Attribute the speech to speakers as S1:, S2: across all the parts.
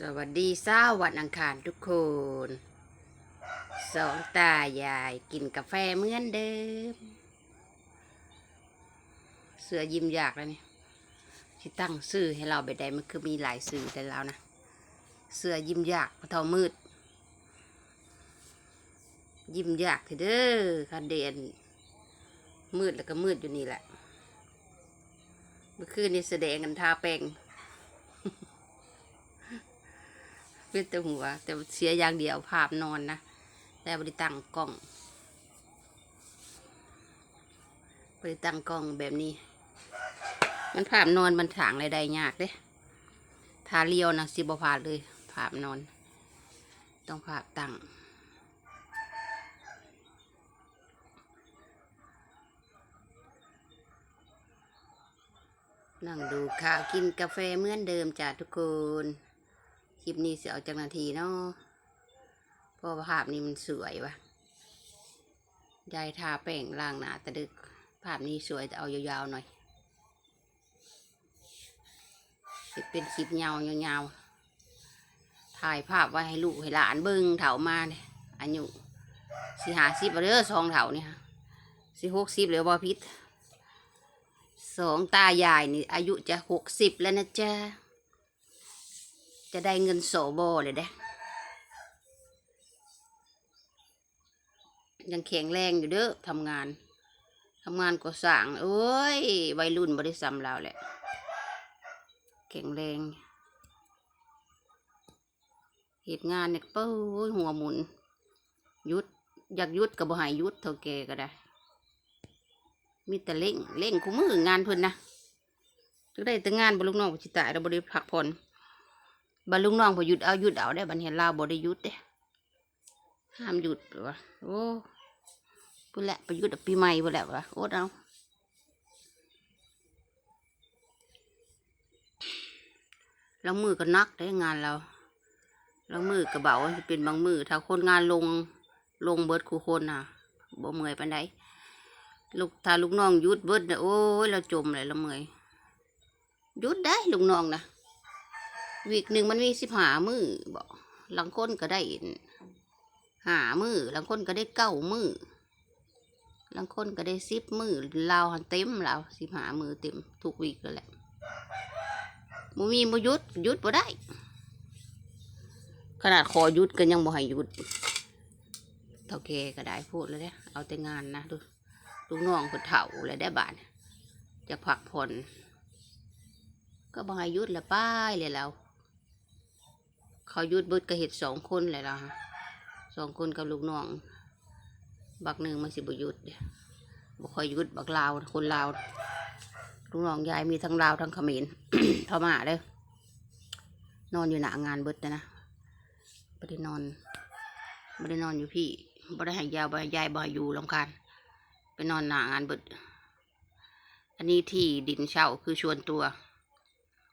S1: สวัสดีเช้าวันอังคารทุกคน สองตายายกินกาแฟเหมือนเดิม เสือยิ้มอยากแล้วนี่ที่ตั้งชื่อให้เราไปได้มันคือมีหลายสื่อแต่เรานะ เสือยิ้มอยากพระเทามืด ยิ้มอยากเด้อคันเดนมืดแล้วก็มืดอยู่นี่แหละ เมื่อคืนนี้แสดงกันทาแป้ง เป็นแต่หัว แต่เสียอย่างเดียวภาพนอนนะแต่บริตังกล้อง บริตังกล้องแบบนี้ มันภาพนอนมันถางอะไรได้ยากเด้ทาเลียวนะสิบพลาดเลยภาพนอน ต้องภาพตั้งนั่งดูข่าวกินกาแฟเหมือนเดิมจ้ะทุกคน คลิปนี้เสียเอาจากนาทีเนาะเพราะภาพนี้มันสวยวะยายทาแป้งล่างหนาแต่ดึก ภาพนี้สวยแต่เอายาวๆหน่อย เป็นคลิปยาวยาวๆถ่ายภาพไว้ให้ลูกให้หลานเบิ้งเถามาเนี่ยอายุสิหาสิบเด้อสองเถาเนี่ยสิหกสิบเหลือบอพิษสองตายายนี่อายุจะหกสิบแล้วนะจ๊ะ จะได้เงินโสโบเลยเด้ยังแข็งแรงอยู่เด้อทำงานทำงานก็สั่งโอ้ยวัยรุ่นบริษัทเราแหละแข็งแรงเหตุงานเนี่ยเป้าหัวหมุนยุดอยากยุดกับบ่หายยุดเท่าแกก็ได้ มีแต่เล่งเล่งคู่มืองานเพิ่นนะจะได้แต่งานบรลูกน้องจิตายเราบริพักผ่อน บรลุงน้องพอหยุดเอาหยุดเอาได้บันเห็นลาวบ่ได้หยุดเด้ห้ามหยุดหรอวะโอ้พุ่นแหละไปหยุดเอาปีใหม่พุ่นแหละวะโอ๊ตเอาแล้วมือก็นักได้งานเราแล้วมือก็เบาจะเป็นบางมือถ้าคนงานลงลงเบิดคู่คนน่ะบ่เมื่อยปานใดลูกถ้าลูกน้องหยุดเบิดน่ะโอ้ยเราจมเลยเราเมื่อยหยุดได้ลูกน้องนะ วีกหนึ่งมันมีสิบหามือบอกหลังค้นก็ได้หามือหลังค้นก็ได้เก้ามือหลังค้นก็ได้สิบมือเราเต็มเราสิบหามือเต็มทุกวีกแล้วแหละบ่มีบ่หยุดยุดบ่ได้ ขนาดขอยุดก็ยังบ่ให้ยุดเท่าแกก็ได้พูดแล้วเนี่ยเอาแต่งานนะดูลูกน้องคนเฒ่าแล้วได้บาทจะพักผ่อนก็บให้ยุดละป้ายเลยเรา เขายุดเบิดก็เห็ดสองคนเลยเราฮะสองคนกับลูกน้อง บักหนึ่งมันสิบุยุดเด้บ่คอยยุดบักลาวคนลาวลูกน้องยายมีทั้งลาวทั้งเขมรเท่ามาเลยนอนอยู่หนางานเบิดนะนะไม่ได้นอนไม่ได้นอนอยู่พี่ไม่ได้ห้ยาวบ่ให้ยายบ่ให้อยู่ลำคาญไปนอนหนางานเบิด อันนี้ที่ดินเช่าคือชวนตัว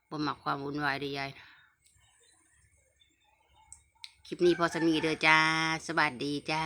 S1: บ่มักความวุ่นวายเด้ยาย คลิปนี้พอสมีเด้อจ้า สวัสดีจ้า